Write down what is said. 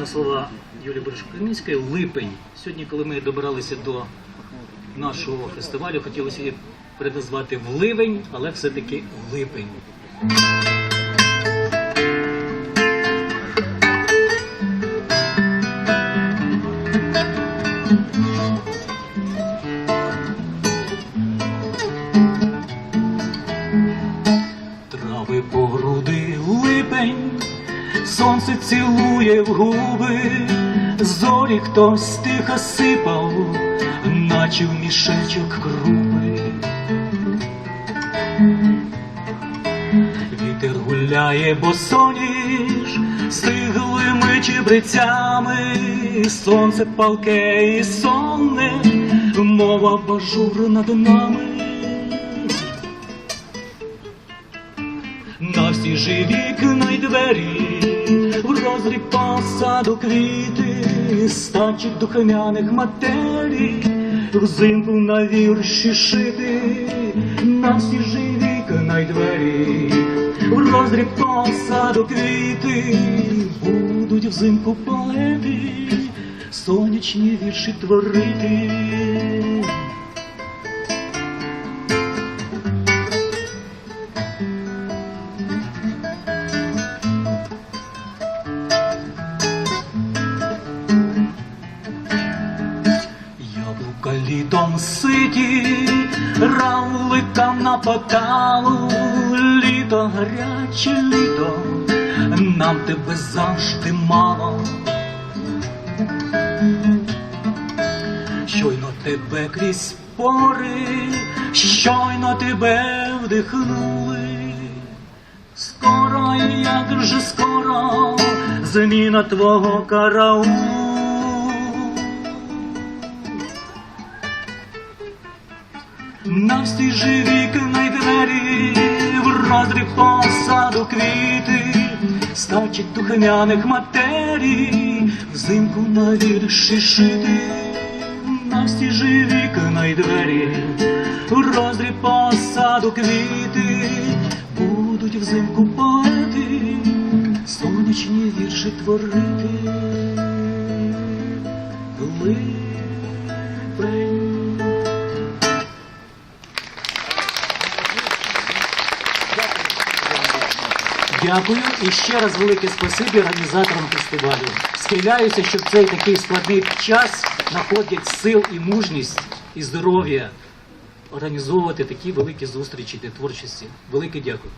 на слова Юлії Боришко-Камінської, липень. Сьогодні, коли ми добиралися до нашого фестивалю, хотілося її переназвати в ливень, але все-таки липень. Трави по груди липень, сонце цілує в губи, зорі хтось тихо сипав, наче в мішечок крупи. Вітер гуляє босоніж, стиглими чебрецями, сонце палке і сонне, мова бажур над нами. На всі живі кнай двері, в розріб посаду квіти, стачить духмяних матерій, взимку на вірші шити, на всі живі кнай двері, в розріб посаду квіти, будуть взимку поети, сонячні вірші творити. Літом ситі, равликам на поталу, літо гаряче літо, нам тебе завжди мало. Щойно тебе крізь пори, щойно тебе вдихнули. Скоро, як же скоро, зміна твого караулу. На всі живі кнай двері, в розріб посаду квіти, стачить духмяних матерій, взимку на вірші шити. На всі живі кнай двері, в розріб посаду квіти, будуть взимку поети, сонячні вірші творити. Липень Дякую і ще раз велике спасибі організаторам фестивалю. Схиляюся, що в цей такий складний час знаходять сил і мужність і здоров'я організовувати такі великі зустрічі для творчості. Велике дякую.